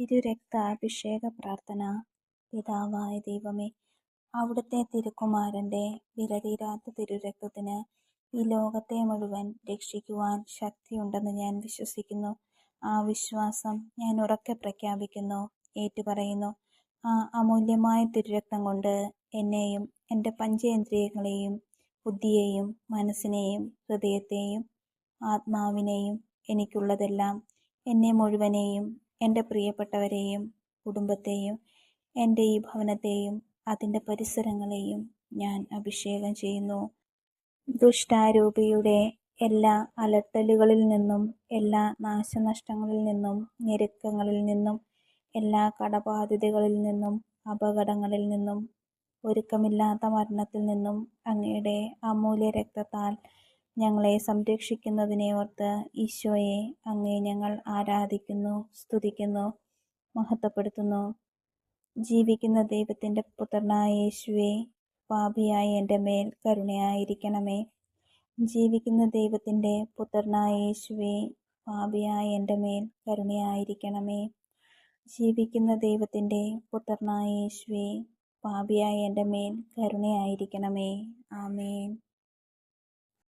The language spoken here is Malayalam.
തിരുരക്താഭിഷേക പ്രാർത്ഥന പിതാവായ ദൈവമേ അവിടുത്തെ തിരുക്കുമാരന്റെ വിലതീരാത്ത തിരുരക്തത്തിന് ഈ ലോകത്തെ മുഴുവൻ രക്ഷിക്കുവാൻ ശക്തിയുണ്ടെന്ന് ഞാൻ വിശ്വസിക്കുന്നു. ആ വിശ്വാസം ഞാൻ ഉറക്കെ പ്രഖ്യാപിക്കുന്നു ഏറ്റുപറയുന്നു. ആ അമൂല്യമായ തിരുരക്തം കൊണ്ട് എന്നെയും എന്റെ പഞ്ചേന്ദ്രിയങ്ങളെയും ബുദ്ധിയെയും മനസ്സിനെയും ഹൃദയത്തെയും ആത്മാവിനെയും എനിക്കുള്ളതെല്ലാം എന്നെ മുഴുവനെയും എന്റെ പ്രിയപ്പെട്ടവരെയും കുടുംബത്തെയും എന്റെ ഈ ഭവനത്തെയും അതിന്റെ പരിസരങ്ങളെയും ഞാൻ അഭിഷേകം ചെയ്യുന്നു. ദുഷ്ടാരൂപിയുടെ എല്ലാ അലട്ടലുകളിൽ നിന്നും എല്ലാ നാശനഷ്ടങ്ങളിൽ നിന്നും ഞെരുക്കങ്ങളിൽ നിന്നും എല്ലാ കടബാധ്യതകളിൽ നിന്നും അപകടങ്ങളിൽ നിന്നും ഒരുക്കമില്ലാത്ത മരണത്തിൽ നിന്നും അങ്ങയുടെ അമൂല്യ രക്തത്താൽ ഞങ്ങളെ സംരക്ഷിക്കുന്നതിനെ ഓർത്ത് ഈശോയെ അങ്ങേ ഞങ്ങൾ ആരാധിക്കുന്നു സ്തുതിക്കുന്നു മഹത്വപ്പെടുത്തുന്നു. ജീവിക്കുന്ന ദൈവത്തിന്റെ പുത്രനായ യേശുവെ പാപിയായ എന്റെ മേൽ കരുണയായിരിക്കണമേ. ജീവിക്കുന്ന ദൈവത്തിന്റെ പുത്രനായ യേശുവെ പാപിയായ എന്റെ മേൽ കരുണയായിരിക്കണമേ. ജീവിക്കുന്ന ദൈവത്തിന്റെ പുത്രനായ യേശുവെ പാപിയായ എന്റെ മേൽ കരുണയായിരിക്കണമേ. ആമേൻ.